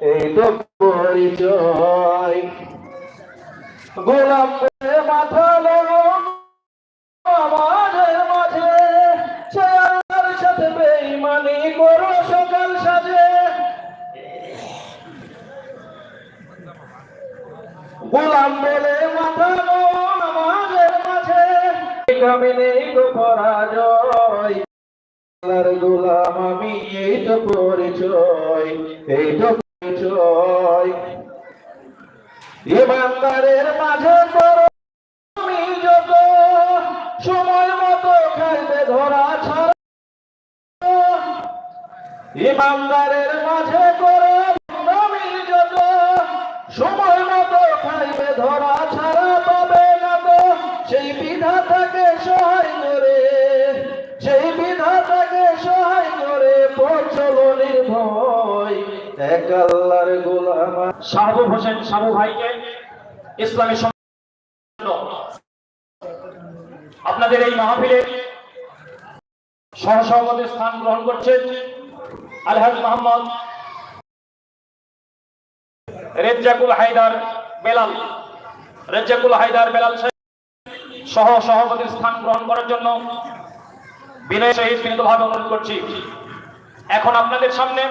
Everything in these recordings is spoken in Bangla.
এই তো পরিচয়। বলে মাথা লড়ন আমাদের মাঝে আল্লাহর সাথে বেঈমানি করো সকাল সাজে। গোলাম বলে মাথা লড়ন আমাদের মাঝে কামে নেই গো পরাজয়। গোলাম আমি, এই তো পরিচয়, এই তো পরিচয় মাঝে সময় মতো খাইতে ধরা ছাড়া। মাঝে করো সময় মতো খাইবে ধরা হোসেন ভাইকে ইসলামী আপনাদের এই মাহফিলে সহসভাপতির স্থান গ্রহণ করছেন আলহাজ মোহাম্মদ রেজ্জাকুল হায়দার বেলাল। রেজ্জাকুল হায়দার বেলাল সহ সভাপতির স্থান গ্রহণ করার জন্য বিনয় সহিত বিনীতভাবে অনুরোধ করছি। এখন আপনাদের সামনে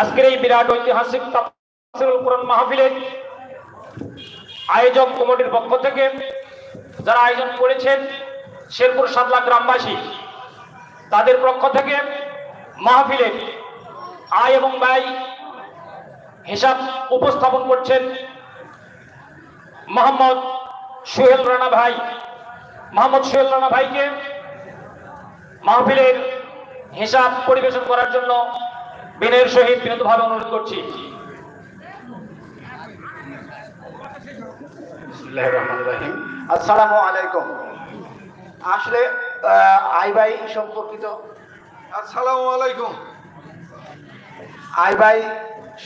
আজকের এই বিরাট ঐতিহাসিক মাহফিলের আয়োজক কমিটির পক্ষ থেকে যারা আয়োজন করেছেন শেরপুর সাতলা গ্রামবাসী, তাদের পক্ষ থেকে মাহফিলের আয় এবং ব্যয় হিসাব উপস্থাপন করছেন মোহাম্মদ সোহেল রানা ভাই। মোহাম্মদ সোহেল রানা ভাইকে মাহফিলের হিসাব পরিবেশন করার জন্য বিনয়ের সহিত বিনীতভাবে অনুরোধ করছি। আসসালামু আলাইকুম। আসলে আহ, আই ভাই সম্পর্কিত আসসালামু আলাইকুম। আই ভাই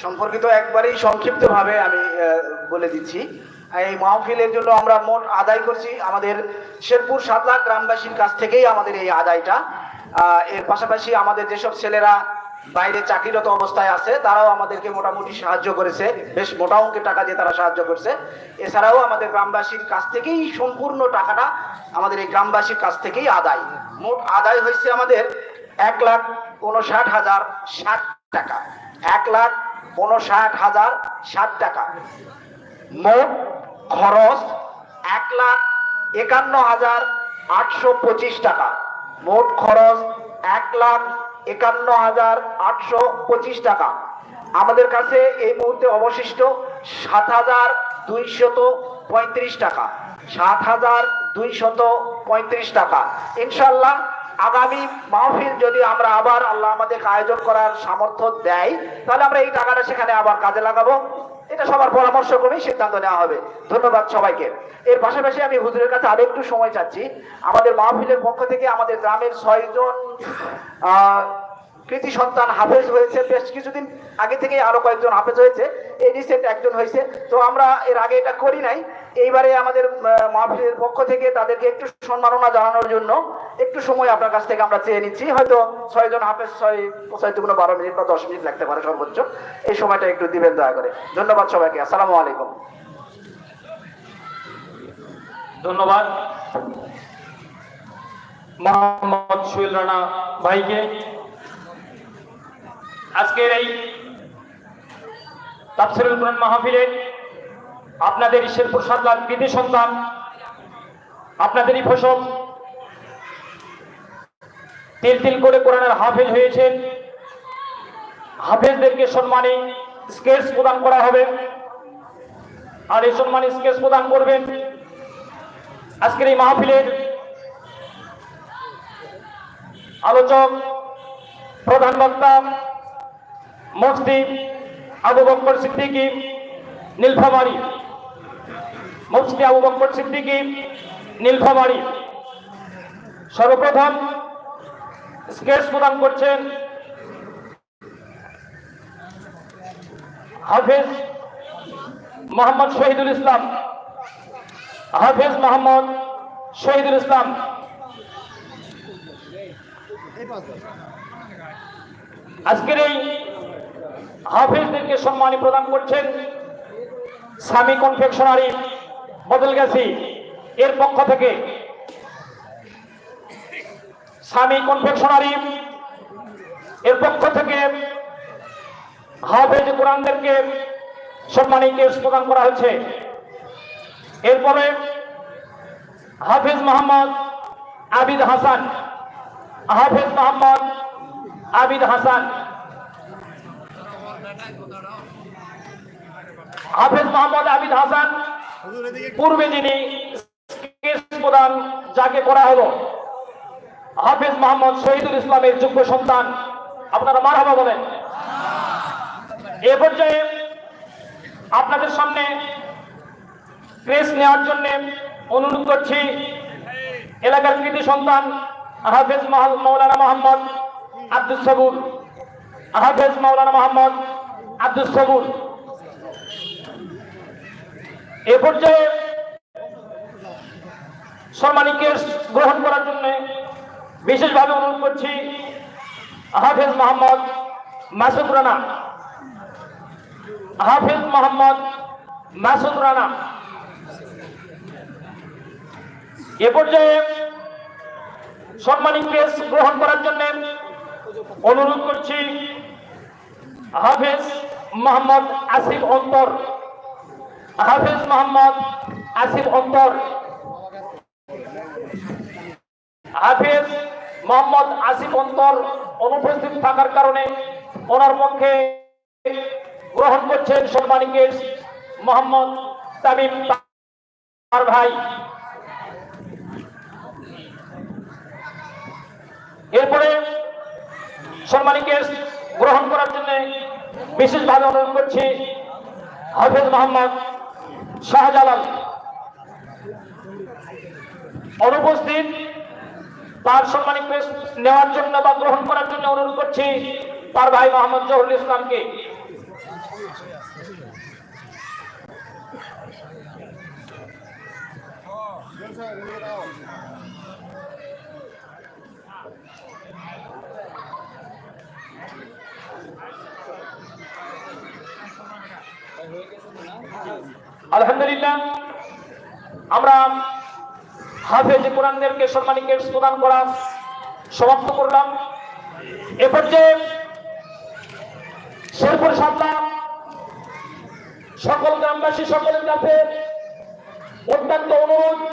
সম্পর্কিত একবারেই সংক্ষিপ্তভাবে আমি বলে দিচ্ছি। এই মাহফিলের জন্য আমরা মোট আদায় করছি আমাদের শেরপুর সাতলা গ্রামবাসীর কাছ থেকেই আমাদের এই আদায়টা। এর পাশাপাশি আমাদের যেসব ছেলেরা বাইরে চাকরিরত অবস্থায় আছে, তারাও আমাদেরকে মোটামুটি সাহায্য করেছে। বেশ মোটা অঙ্কের টাকা দিয়ে তারা সাহায্য করছে। এছাড়াও আমাদের গ্রামবাসীর কাছ থেকেই সম্পূর্ণ টাকাটা আমাদের এই গ্রামবাসীর কাছ থেকেই আদায়। মোট আদায় হয়েছে আমাদের এক লাখ উনষাট হাজার ষাট টাকা। এক লাখ উনষাট হাজার ষাট টাকা। মোট খরচ এক লাখ একান্ন হাজার আটশো পঁচিশ টাকা। মোট খরচ লাখ একান্ন হাজার আটশো পঁচিশ টাকা। আমাদের কাছে এই মুহূর্তে অবশিষ্ট সাত হাজার দুইশত পঁয়ত্রিশ টাকা। সাত হাজার দুইশত পঁয়ত্রিশ টাকা। ইনশাল্লাহ আগামী মাহফিল যদি আমরা আবার আল্লাহ আমাদেরকে আয়োজন করার সামর্থ্য দেয়, তাহলে আমরা এই টাকাটা সেখানে আবার কাজে লাগাবো। এটা সবার পরামর্শ ক্রমেই সিদ্ধান্ত নেওয়া হবে। ধন্যবাদ সবাইকে। এর পাশাপাশি আমি হুজুরের কাছে আরেকটু সময় চাচ্ছি। আমাদের মাহফিলের পক্ষ থেকে আমাদের গ্রামের ছয়জন কৃতি সন্তান হাফেজ হয়েছে। বেশ কিছুদিন আগে থেকে আরও কয়েকজন হাফেজ হয়েছে। এই রিসেন্ট একজন হয়েছে। তো আমরা এর আগে এটা করি নাই। এইবারে আমাদের মাহফিলের পক্ষ থেকে তাদেরকে একটু সম্মাননা জানানোর জন্য একটু সময় আপনার কাছ থেকে আমরা চেয়ে নিচ্ছি। হয়তো ছয়জন হাফেজ, ছয় ছয় দুগুণ বারো মিনিট বা দশ মিনিট লাগতে পারে সর্বোচ্চ। এই সময়টা একটু দিবেন দয়া করে। ধন্যবাদ সবাইকে। আসসালামু আলাইকুম। ধন্যবাদ। মোহাম্মদ সোহেল রানা ভাইকে। আজকের এই তাফসিরুল কোরআন মাহফিলে আপনাদের শেরপুর সাতলার কৃতি সন্তান, আপনাদেরই ফসল তিল তিল করে কোরআনের হাফেজ হয়েছেন। হাফেজদেরকে সম্মানী স্কেচ প্রদান করা হবে। আর এই সম্মানী স্কেচ প্রদান করবেন আজকের এই মাহফিলের আলোচক, প্রধান বক্তা, মুফতি আবু বকর সিদ্দিকী, নীলফামারী। মুফতি আবু বকর সিদ্দিকী, নীলফামারী। সর্বপ্রথম স্কেচ প্রদান করছেন হাফেজ মোহাম্মদ শহীদুল ইসলাম। হাফেজ মোহাম্মদ শহীদুল ইসলাম। আজকের এই হাফেজদেরকে সম্মানী প্রদান করছেন স্বামী কনফেকশনারি বদলগাছি। এর পক্ষ থেকে স্বামী কনফেকশনারি এর পক্ষ থেকে হাফেজ কোরআনদেরকে সম্মানী কেস প্রদান করা হয়েছে। এরপরে হাফেজ মোহাম্মদ আবিদ হাসান, হাফেজ মোহাম্মদ আবিদ হাসান, হাফেজ মোহাম্মদ আবিদ হাসান, পূর্বে যিনি প্রদান যাকে করা হলো হাফেজ মোহাম্মদ শহীদুল ইসলামের যোগ্য সন্তান। আপনারা মারহাবা বলেন। এ পর্যায়ে আপনাদের সামনে ক্রেস নেওয়ার জন্য অনুরোধ করছি এলাকার কৃতি সন্তান হাফেজ মৌলানা মোহাম্মদ আব্দুল সবুর। হাফেজ মৌলানা মোহাম্মদ আব্দুল সবুর। এ পর্যায়ে সম্মানী কেস গ্রহণ করার জন্য বিশেষভাবে অনুরোধ করছি হাফেজ মোহাম্মদ মাসুদ রানা। হাফেজ মোহাম্মদ মাসুদ রানা। এ পর্যায়ে সম্মানী কেস গ্রহণ করার জন্য অনুরোধ করছি হাফেজ মোহাম্মদ আসিফ অন্তর। হাফেজ মোহাম্মদ আসিফ অন্তর। হাফেজ মোহাম্মদ আসিফ অন্তর অনুপস্থিত থাকার কারণে ওনার পক্ষে গ্রহণ করছেন সম্মানী মোহাম্মদ তামিম তার ভাই। এরপরে সম্মানী গ্রহণ করার জন্য বিশেষভাবে অনুরোধ করছি হাফেজ মোহাম্মদ শাহজালাল। অনুপস্থিত তার সম্মানিক কেস নেওয়ার জন্য বা গ্রহণ করার জন্য অনুরোধ করছি তার ভাই মোহাম্মদ জহুরুল ইসলামকে। আলহামদুলিল্লাহ, আমরা হাফেজ কোরআনদেরকে সম্মানিকে প্রদান করা সমাপ্ত করলাম। এ পর্যায়ে শেরপুর সামলা সকল গ্রামবাসী, সকলের কাছে অত্যন্ত অনুরোধ।